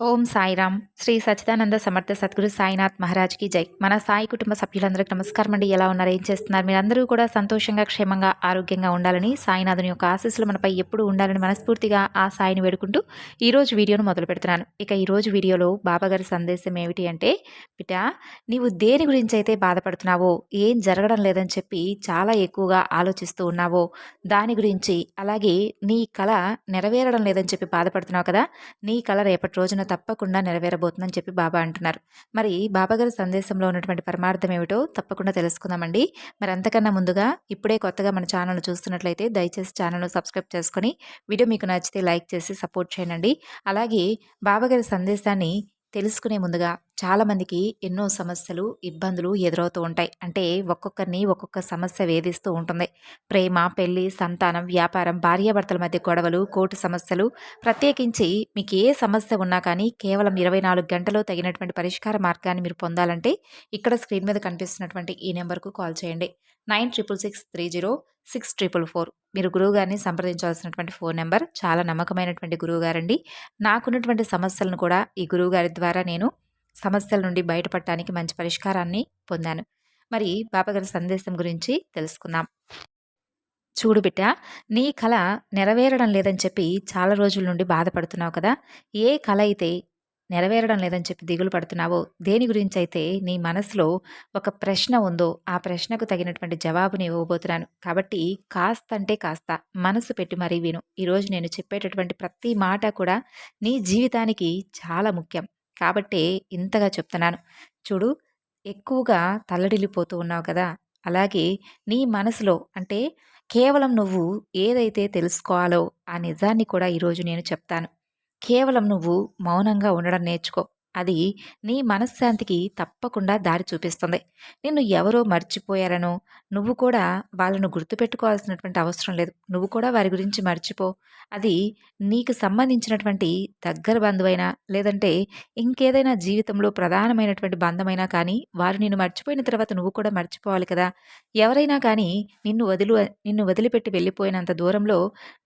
ఓం సాయిరామ్. శ్రీ సచిదానంద సమర్థ సద్గురు సాయినాథ్ మహారాజ్కి జై. మన సాయి కుటుంబ సభ్యులందరికీ నమస్కారం అండి ఎలా ఉన్నారు? ఏం చేస్తున్నారు? మీరందరూ కూడా సంతోషంగా క్షేమంగా ఆరోగ్యంగా ఉండాలని సాయినాథుని యొక్క ఆశీస్సులు మనపై ఎప్పుడు ఉండాలని మనస్ఫూర్తిగా ఆ సాయిని వేడుకుంటూ ఈరోజు వీడియోను మొదలు పెడుతున్నాను. ఇక ఈరోజు వీడియోలో బాబాగారి సందేశం ఏమిటి అంటే బిట నీవు దేని గురించి అయితే బాధపడుతున్నావో ఏం జరగడం లేదని చెప్పి చాలా ఎక్కువగా ఆలోచిస్తూ ఉన్నావో దాని గురించి అలాగే నీ కళ నెరవేరడం లేదని చెప్పి బాధపడుతున్నావు కదా నీ కళ రేపటి రోజున తప్పకుండా నెరవేరబోతుందని చెప్పి బాబా అంటున్నారు. మరి బాబాగారి సందేశంలో ఉన్నటువంటి పరమార్థం ఏమిటో తప్పకుండా తెలుసుకుందామండి. మరి అంతకన్నా ముందుగా ఇప్పుడే కొత్తగా మన ఛానల్ చూస్తున్నట్లయితే దయచేసి ఛానల్ను సబ్స్క్రైబ్ చేసుకొని వీడియో మీకు నచ్చితే లైక్ చేసి సపోర్ట్ చేయండి. అలాగే బాబాగారి సందేశాన్ని తెలుసుకునే ముందుగా చాలామందికి ఎన్నో సమస్యలు ఇబ్బందులు ఎదురవుతూ ఉంటాయి. అంటే ఒక్కొక్కరిని ఒక్కొక్క సమస్య వేధిస్తూ ఉంటుంది. ప్రేమ పెళ్ళి సంతానం వ్యాపారం భార్యాభర్తల మధ్య గొడవలు కోర్టు సమస్యలు ప్రత్యేకించి మీకు ఏ సమస్య ఉన్నా కానీ కేవలం ఇరవై నాలుగు గంటలో తగినటువంటి పరిష్కార మార్గాన్ని మీరు పొందాలంటే ఇక్కడ స్క్రీన్ మీద కనిపిస్తున్నటువంటి ఈ నెంబర్కు కాల్ చేయండి. Nine triple six three zero six triple four. మీరు గురువుగారిని సంప్రదించవలసినటువంటి ఫోన్ నెంబర్. చాలా నమ్మకమైనటువంటి గురువుగారండి నాకున్నటువంటి సమస్యలను కూడా ఈ గురువుగారి ద్వారా నేను సమస్యల నుండి బయటపడటానికి మంచి పరిష్కారాన్ని పొందాను. మరి బాబాగారి సందేశం గురించి తెలుసుకుందాం. చూడు బిడ్డ నీ కళ నెరవేరడం లేదని చెప్పి చాలా రోజుల నుండి బాధపడుతున్నావు కదా. ఏ కళ అయితే నెరవేరడం లేదని చెప్పి దిగులు పడుతున్నావో దేని గురించి అయితే నీ మనసులో ఒక ప్రశ్న ఉందో ఆ ప్రశ్నకు తగినటువంటి జవాబుని ఇవ్వబోతున్నాను. కాబట్టి కాస్త అంటే కాస్త మనసు పెట్టి మరీ విను. ఈరోజు నేను చెప్పేటటువంటి ప్రతి మాట కూడా నీ జీవితానికి చాలా ముఖ్యం. కాబట్టే ఇంతగా చెప్తున్నాను. చూడు ఎక్కువగా తల్లడిల్లిపోతూ ఉన్నావు కదా! అలాగే నీ మనసులో అంటే కేవలం నువ్వు ఏదైతే తెలుసుకోవాలో ఆ నిజాన్ని కూడా ఈరోజు నేను చెప్తాను. కేవలం నువ్వు మౌనంగా ఉండడం నేర్చుకో. అది నీ మనశ్శాంతికి తప్పకుండా దారి చూపిస్తుంది. నిన్ను ఎవరో మర్చిపోయారనో నువ్వు కూడా వాళ్ళను గుర్తుపెట్టుకోవాల్సినటువంటి అవసరం లేదు. నువ్వు కూడా వారి గురించి మర్చిపో. అది నీకు సంబంధించినటువంటి దగ్గర బంధువైనా లేదంటే ఇంకేదైనా జీవితంలో ప్రధానమైనటువంటి బంధమైనా కానీ వారు నిన్ను మర్చిపోయిన తర్వాత నువ్వు కూడా మర్చిపోవాలి కదా. ఎవరైనా కానీ నిన్ను వదిలి నిన్ను వదిలిపెట్టి వెళ్ళిపోయినంత దూరంలో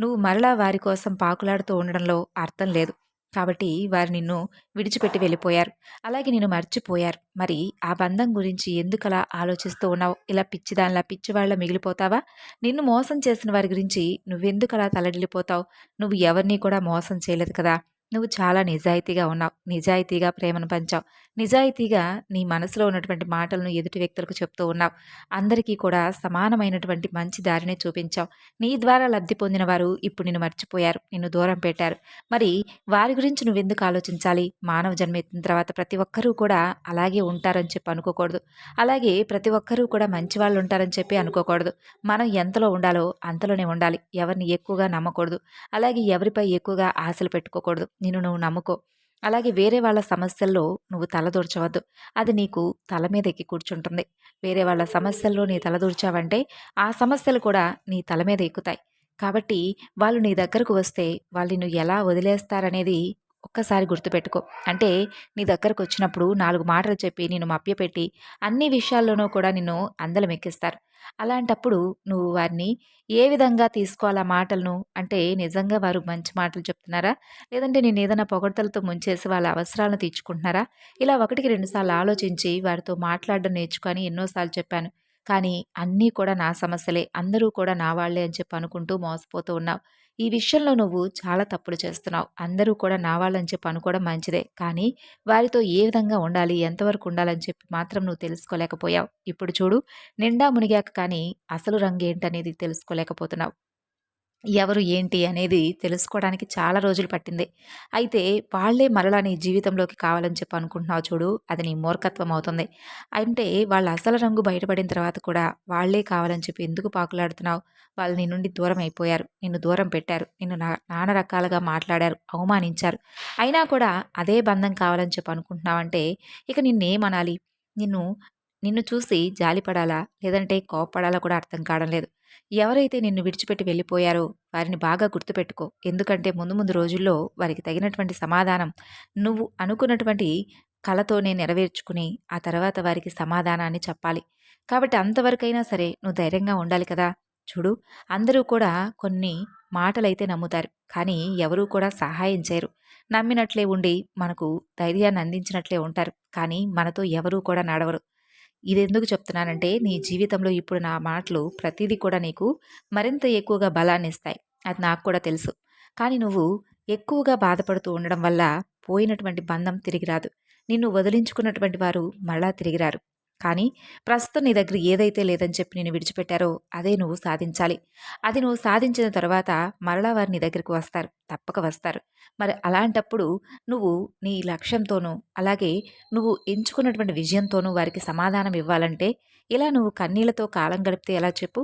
నువ్వు మరలా వారి కోసం పాకులాడుతూ ఉండడంలో అర్థం లేదు. కాబట్టి వారు నిన్ను విడిచిపెట్టి వెళ్ళిపోయారు. అలాగే నిన్ను మర్చిపోయారు. మరి ఆ బంధం గురించి ఎందుకలా ఆలోచిస్తూ ఉన్నావు? ఇలా పిచ్చిదానిలా పిచ్చివాళ్ళ మిగిలిపోతావా? నిన్ను మోసం చేసిన వారి గురించి నువ్వెందుకలా తలడిల్లిపోతావు? నువ్వు ఎవరిని కూడా మోసం చేయలేదు కదా? నువ్వు చాలా నిజాయితీగా ఉన్నావు. నిజాయితీగా ప్రేమను పంచావు. నిజాయితీగా నీ మనసులో ఉన్నటువంటి మాటలను ఎదుటి వ్యక్తులకు చెప్తూ ఉన్నావు. అందరికీ కూడా సమానమైనటువంటి మంచి దారిని చూపించావు. నీ ద్వారా లబ్ధి పొందిన వారు ఇప్పుడు నిన్ను మర్చిపోయారు. నిన్ను దూరం పెట్టారు. మరి వారి గురించి నువ్వెందుకు ఆలోచించాలి? మానవ జన్మ ఎత్తిన తర్వాత ప్రతి ఒక్కరూ కూడా అలాగే ఉంటారని చెప్పి అనుకోకూడదు. అలాగే ప్రతి ఒక్కరూ కూడా మంచి వాళ్ళు ఉంటారని చెప్పి అనుకోకూడదు. మనం ఎంతలో ఉండాలో అంతలోనే ఉండాలి. ఎవరిని ఎక్కువగా నమ్మకూడదు. అలాగే ఎవరిపై ఎక్కువగా ఆశలు పెట్టుకోకూడదు. నిన్ను నువ్వు నమ్ముకో. అలాగే వేరే వాళ్ళ సమస్యల్లో నువ్వు తలదూర్చవద్దు అది నీకు తల మీద ఎక్కి కూర్చుంటుంది. వేరే వాళ్ళ సమస్యల్లో నీ తలదూర్చావంటే ఆ సమస్యలు కూడా నీ తల మీద ఎక్కుతాయి. కాబట్టి వాళ్ళు నీ దగ్గరకు వస్తే వాళ్ళు నువ్వు ఎలా వదిలేస్తారనేది ఒక్కసారి గుర్తుపెట్టుకో. అంటే నీ దగ్గరకు వచ్చినప్పుడు నాలుగు మాటలు చెప్పి నేను మభ్యపెట్టి అన్ని విషయాల్లోనూ కూడా నిన్ను అందలం ఎక్కిస్తారు అలాంటప్పుడు నువ్వు వారిని ఏ విధంగా తీసుకోవాలా మాటలను? అంటే నిజంగా వారు మంచి మాటలు చెప్తున్నారా? లేదంటే నేను ఏదైనా పొగడతలతో ముంచేసి వాళ్ళ అవసరాలను తీర్చుకుంటున్నారా? ఇలా ఒకటికి రెండుసార్లు ఆలోచించి వారితో మాట్లాడడం నేర్చుకొని ఎన్నోసార్లు చెప్పాను. కానీ అన్నీ కూడా నా సమస్యలే. అందరూ కూడా నా వాళ్ళే అని చెప్పి అనుకుంటూ మోసపోతూ ఉన్నావు. ఈ విషయంలో నువ్వు చాలా తప్పులు చేస్తున్నావు. అందరూ కూడా నా వాళ్ళని చెప్పి అనుకోవడం మంచిదే. కానీ వారితో ఏ విధంగా ఉండాలి? ఎంతవరకు ఉండాలని చెప్పి మాత్రం నువ్వు తెలుసుకోలేకపోయావు. ఇప్పుడు చూడు నిండా మునిగాక కానీ అసలు రంగు ఏంటనేది తెలుసుకోలేకపోతున్నావు. ఎవరు ఏంటి అనేది తెలుసుకోవడానికి చాలా రోజులు పట్టింది. అయితే వాళ్ళే మరలా నీ జీవితంలోకి కావాలని చెప్పి అనుకుంటున్నావు చూడు అది నీ మూర్ఖత్వం అవుతుంది. అంటే వాళ్ళ అసలు రంగు బయటపడిన తర్వాత కూడా వాళ్ళే కావాలని చెప్పి ఎందుకు పాకులాడుతున్నావు? వాళ్ళు నీ నుండి దూరం అయిపోయారు నిన్ను దూరం పెట్టారు నిన్ను నానా రకాలుగా మాట్లాడారు అవమానించారు. అయినా కూడా అదే బంధం కావాలని చెప్పి అనుకుంటున్నావంటే ఇక నిన్నేమనాలి నిన్ను నిన్ను చూసి జాలిపడాలా? లేదంటే కోప్పడాలా కూడా అర్థం కావడం లేదు. ఎవరైతే నిన్ను విడిచిపెట్టి వెళ్ళిపోయారో వారిని బాగా గుర్తుపెట్టుకో. ఎందుకంటే ముందు ముందు రోజుల్లో వారికి తగినటువంటి సమాధానం నువ్వు అనుకున్నటువంటి కళతోనే నెరవేర్చుకుని ఆ తర్వాత వారికి సమాధానాన్ని చెప్పాలి. కాబట్టి అంతవరకైనా సరే నువ్వు ధైర్యంగా ఉండాలి కదా. చూడు అందరూ కూడా కొన్ని మాటలైతే నమ్ముతారు. కానీ ఎవరూ కూడా సహాయం చేయరు. నమ్మినట్లే ఉండి మనకు ధైర్యాన్ని అందించినట్లే ఉంటారు. కానీ మనతో ఎవరూ కూడా నడవరు. ఇది ఎందుకు చెప్తున్నానంటే నీ జీవితంలో ఇప్పుడు నా మాటలు ప్రతిదీ కూడా నీకు మరింత ఎక్కువగా బలాన్ని ఇస్తాయి. అది నాకు కూడా తెలుసు. కానీ నువ్వు ఎక్కువగా బాధపడుతూ ఉండడం వల్ల పోయినటువంటి బంధం తిరిగి రాదు. నిన్ను వదిలించుకున్నటువంటి వారు మళ్ళా తిరిగి రారు. కానీ ప్రస్తుతం నీ దగ్గర ఏదైతే లేదని చెప్పి నేను విడిచిపెట్టారో అదే నువ్వు సాధించాలి. అది నువ్వు సాధించిన తర్వాత మరలా వారు నీ దగ్గరికి వస్తారు. తప్పక వస్తారు. మరి అలాంటప్పుడు నువ్వు నీ లక్ష్యంతోనూ అలాగే నువ్వు ఎంచుకున్నటువంటి విజయంతోనూ వారికి సమాధానం ఇవ్వాలంటే ఇలా నువ్వు కన్నీళ్ళతో కాలం గడిపితే ఎలా చెప్పు?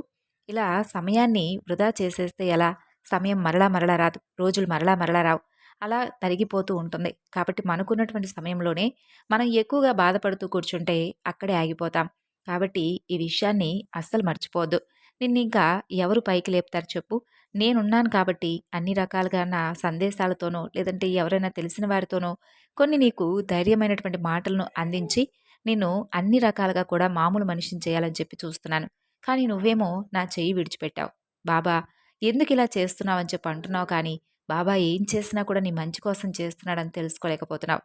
ఇలా సమయాన్ని వృధా చేసేస్తే ఎలా? సమయం మరలా మరలా రాదు. రోజులు మరలా మరలా రావు. అలా తరిగిపోతూ ఉంటుంది. కాబట్టి మనకున్నటువంటి సమయంలోనే మనం ఎక్కువగా బాధపడుతూ కూర్చుంటే అక్కడే ఆగిపోతాం. కాబట్టి ఈ విషయాన్ని అస్సలు మర్చిపోవద్దు. నిన్ను ఇంకా ఎవరు పైకి లేపుతారు చెప్పు. నేనున్నాను కాబట్టి అన్ని రకాలుగా నా సందేశాలతోనో లేదంటే ఎవరైనా తెలిసిన వారితోనో కొన్ని నీకు ధైర్యమైనటువంటి మాటలను అందించి నేను అన్ని రకాలుగా కూడా మామూలు మనిషిని చేయాలని చెప్పి చూస్తున్నాను. కానీ నువ్వేమో నా చెయ్యి విడిచిపెట్టావు. బాబా ఎందుకు ఇలా చేస్తున్నావు అని చెప్పి అంటున్నావు కానీ బాబా ఏం చేసినా కూడా నీ మంచి కోసం చేస్తున్నాడని తెలుసుకోలేకపోతున్నావు.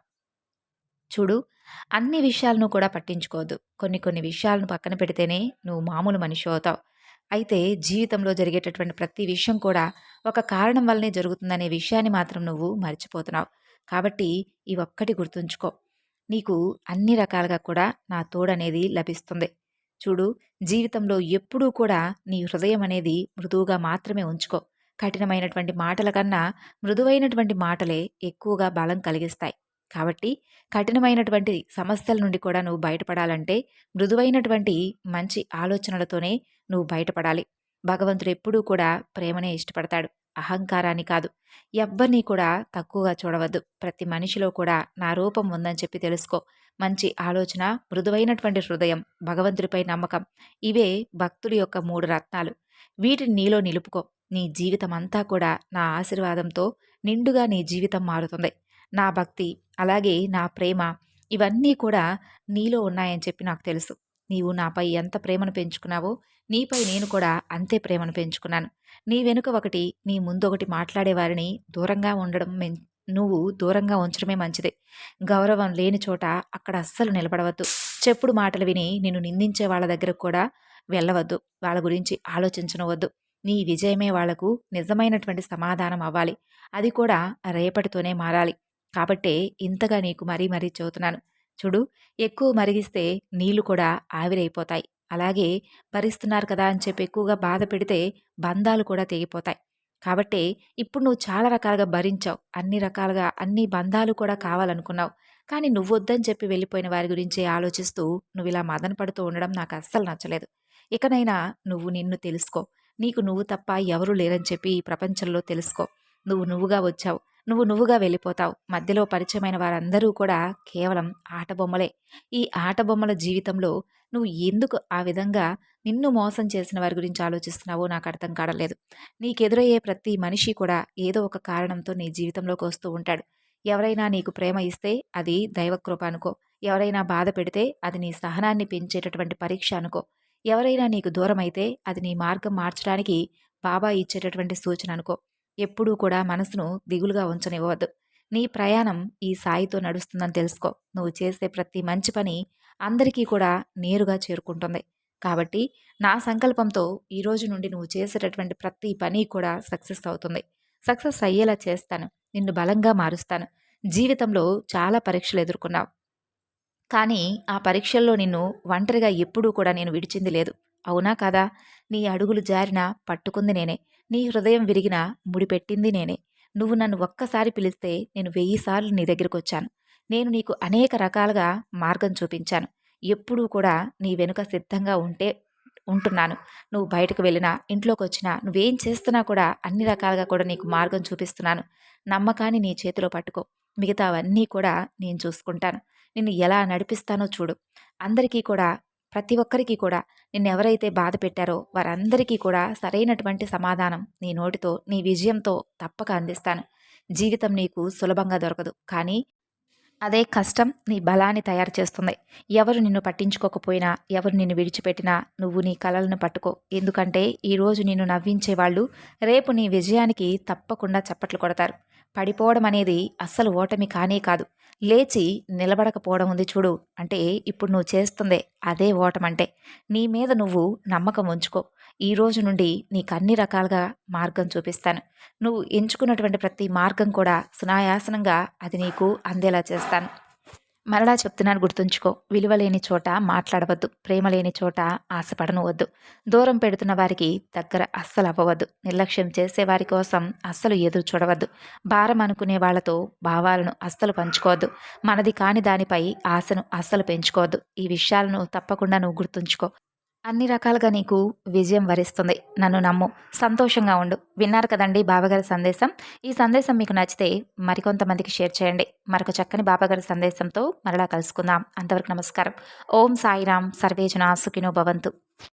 చూడు అన్ని విషయాలను కూడా పట్టించుకోవద్దు. కొన్ని కొన్ని విషయాలను పక్కన పెడితేనే నువ్వు మామూలు మనిషి అవుతావు. అయితే జీవితంలో జరిగేటటువంటి ప్రతి విషయం కూడా ఒక కారణం వల్లనే జరుగుతుందనే విషయాన్ని మాత్రం నువ్వు మర్చిపోతున్నావు. కాబట్టి ఈ ఒక్కటి గుర్తుంచుకో. నీకు అన్ని రకాలుగా కూడా నా తోడనేది లభిస్తుంది. చూడు జీవితంలో ఎప్పుడూ కూడా నీ హృదయం అనేది మృదువుగా మాత్రమే ఉంచుకో. కఠినమైనటువంటి మాటల కన్నా మృదువైనటువంటి మాటలే ఎక్కువగా బలం కలిగిస్తాయి. కాబట్టి కఠినమైనటువంటి సమస్యల నుండి కూడా నువ్వు బయటపడాలంటే మృదువైనటువంటి మంచి ఆలోచనలతోనే నువ్వు బయటపడాలి. భగవంతుడు ఎప్పుడూ కూడా ప్రేమనే ఇష్టపడతాడు. అహంకారాన్ని కాదు. ఎవ్వరినీ కూడా తక్కువగా చూడవద్దు. ప్రతి మనిషిలో కూడా నా రూపం ఉందని చెప్పి తెలుసుకో. మంచి ఆలోచన మృదువైనటువంటి హృదయం భగవంతుడిపై నమ్మకం. ఇవే భక్తుడి యొక్క మూడు రత్నాలు. వీటిని నీలో నిలుపుకో. నీ జీవితం అంతా కూడా నా ఆశీర్వాదంతో నిండుగా నీ జీవితం మారుతుంది. నా భక్తి అలాగే నా ప్రేమ ఇవన్నీ కూడా నీలో ఉన్నాయని చెప్పి నాకు తెలుసు. నీవు నాపై ఎంత ప్రేమను పెంచుకున్నావో నీపై నేను కూడా అంతే ప్రేమను పెంచుకున్నాను. నీ వెనుక ఒకటి నీ ముందు ఒకటి మాట్లాడేవారిని దూరంగా ఉండడం నువ్వు దూరంగా ఉంచడమే మంచిది. గౌరవం లేని చోట అక్కడ అస్సలు నిలబడవద్దు. చెప్పుడు మాటలు విని నిన్ను నిందించే వాళ్ళ దగ్గర కూడా వెళ్ళవద్దు. వాళ్ళ గురించి ఆలోచించనవద్దు. నీ విజయమే వాళ్ళకు నిజమైనటువంటి సమాధానం అవ్వాలి. అది కూడా రేపటితోనే మారాలి. కాబట్టే ఇంతగా నీకు మరీ మరీ చెబుతున్నాను. చూడు ఎక్కువ మరిగిస్తే నీళ్ళు కూడా ఆవిరైపోతాయి. అలాగే భరిస్తున్నారు కదా అని చెప్పి ఎక్కువగా బాధ పెడితే బంధాలు కూడా తెగిపోతాయి. కాబట్టి ఇప్పుడు నువ్వు చాలా రకాలుగా భరించావు. అన్ని రకాలుగా అన్ని బంధాలు కూడా కావాలనుకున్నావు. కానీ నువ్వు వద్దని చెప్పి వెళ్ళిపోయిన వారి గురించి ఆలోచిస్తూ నువ్వు ఇలా మదన పడుతూ ఉండడం నాకు అస్సలు నచ్చలేదు. ఇకనైనా నువ్వు నిన్ను తెలుసుకో. నీకు నువ్వు తప్ప ఎవరూ లేరని చెప్పి ఈ ప్రపంచంలో తెలుసుకో. నువ్వు నువ్వుగా వచ్చావు. నువ్వు నువ్వుగా వెళ్ళిపోతావు. మధ్యలో పరిచయమైన వారందరూ కూడా కేవలం ఆటబొమ్మలే ఈ ఆటబొమ్మల జీవితంలో నువ్వు ఎందుకు ఆ విధంగా నిన్ను మోసం చేసిన వారి గురించి ఆలోచిస్తున్నావో నాకు అర్థం కాడలేదు నీకెదురయ్యే ప్రతి మనిషి కూడా ఏదో ఒక కారణంతో నీ జీవితంలోకి వస్తూ ఉంటాడు. ఎవరైనా నీకు ప్రేమ ఇస్తే అది దైవకృప అనుకో. ఎవరైనా బాధ పెడితే అది నీ సహనాన్ని పెంచేటటువంటి పరీక్ష అనుకో. ఎవరైనా నీకు దూరమైతే అది నీ మార్గం మార్చడానికి బాబా ఇచ్చేటటువంటి సూచన అనుకో. ఎప్పుడూ కూడా మనసును దిగులుగా ఉంచనివ్వవద్దు. నీ ప్రయాణం ఈ సాయితో నడుస్తుందని తెలుసుకో. నువ్వు చేసే ప్రతి మంచి పని అందరికీ కూడా నేరుగా చేరుకుంటుంది. కాబట్టి నా సంకల్పంతో ఈ రోజు నుండి నువ్వు చేసేటటువంటి ప్రతి పని కూడా సక్సెస్ అవుతుంది. సక్సెస్ అయ్యేలా చేస్తాను. నిన్ను బలంగా మారుస్తాను. జీవితంలో చాలా పరీక్షలు ఎదుర్కొన్నావు. కానీ ఆ పరీక్షల్లో నిన్ను ఒంటరిగా ఎప్పుడూ కూడా నేను విడిచింది లేదు. అవునా కాదా? నీ అడుగులు జారినా పట్టుకుంది నేనే. నీ హృదయం విరిగినా ముడిపెట్టింది నేనే. నువ్వు నన్ను ఒక్కసారి పిలిస్తే నేను వెయ్యిసార్లు నీ దగ్గరికి వచ్చాను నేను నీకు అనేక రకాలుగా మార్గం చూపించాను. ఎప్పుడూ కూడా నీ వెనుక సిద్ధంగా ఉంటే ఉంటున్నాను. నువ్వు బయటకు వెళ్ళినా ఇంట్లోకి వచ్చినా నువ్వేం చేస్తున్నా కూడా అన్ని రకాలుగా కూడా నీకు మార్గం చూపిస్తున్నాను. నమ్మకాన్ని నీ చేతిలో పట్టుకో. మిగతావన్నీ కూడా నేను చూసుకుంటాను. నిన్ను ఎలా నడిపిస్తానో చూడు. అందరికీ కూడా ప్రతి ఒక్కరికి కూడా నిన్ను ఎవరైతే బాధ పెట్టారో వారందరికీ కూడా సరైనటువంటి సమాధానం నీ నోటితో నీ విజయంతో తప్పక అందిస్తాను. జీవితం నీకు సులభంగా దొరకదు. కానీ అదే కష్టం నీ బలాన్ని తయారు చేస్తుంది. ఎవరు నిన్ను పట్టించుకోకపోయినా ఎవరు నిన్ను విడిచిపెట్టినా నువ్వు నీ కలలను పట్టుకో. ఎందుకంటే ఈరోజు నిన్ను నవ్వించే వాళ్ళు రేపు నీ విజయానికి తప్పకుండా చప్పట్లు కొడతారు. పడిపోవడం అనేది అస్సలు ఓటమి కానే కాదు. లేచి నిలబడకపోవడం ఉంది చూడు. అంటే ఇప్పుడు నువ్వు చేస్తుందే అదే ఓటమంటే. నీ మీద నువ్వు నమ్మకం ఉంచుకో. ఈ రోజు నుండి నీకు అన్ని రకాలుగా మార్గం చూపిస్తాను. నువ్వు ఎంచుకున్నటువంటి ప్రతి మార్గం కూడా సునాయాసనంగా అది నీకు అందేలా చేస్తాను. మరలా చెప్తున్నాను గుర్తుంచుకో. విలువలేని చోట మాట్లాడవద్దు. ప్రేమ లేని చోట ఆశపడనవద్దు. దూరం పెడుతున్న వారికి దగ్గర అస్సలు అవ్వవద్దు నిర్లక్ష్యం చేసే వారి కోసం అస్సలు ఎదురు చూడవద్దు. భారం అనుకునే వాళ్ళతో భావాలను అస్సలు పంచుకోవద్దు. మనది కాని దానిపై ఆశను అస్సలు పెంచుకోవద్దు. ఈ విషయాలను తప్పకుండా నువ్వు గుర్తుంచుకో. అన్ని రకాలుగా నీకు విజయం వరిస్తుంది. నన్ను నమ్ము. సంతోషంగా ఉండు. విన్నారు కదండి బాబాగారి సందేశం. ఈ సందేశం మీకు నచ్చితే మరికొంతమందికి షేర్ చేయండి. మరొక చక్కని బాబాగారి సందేశంతో మరలా కలుసుకుందాం. అంతవరకు నమస్కారం. ఓం సాయిరాం. సర్వేజన సుఖినో భవంతు.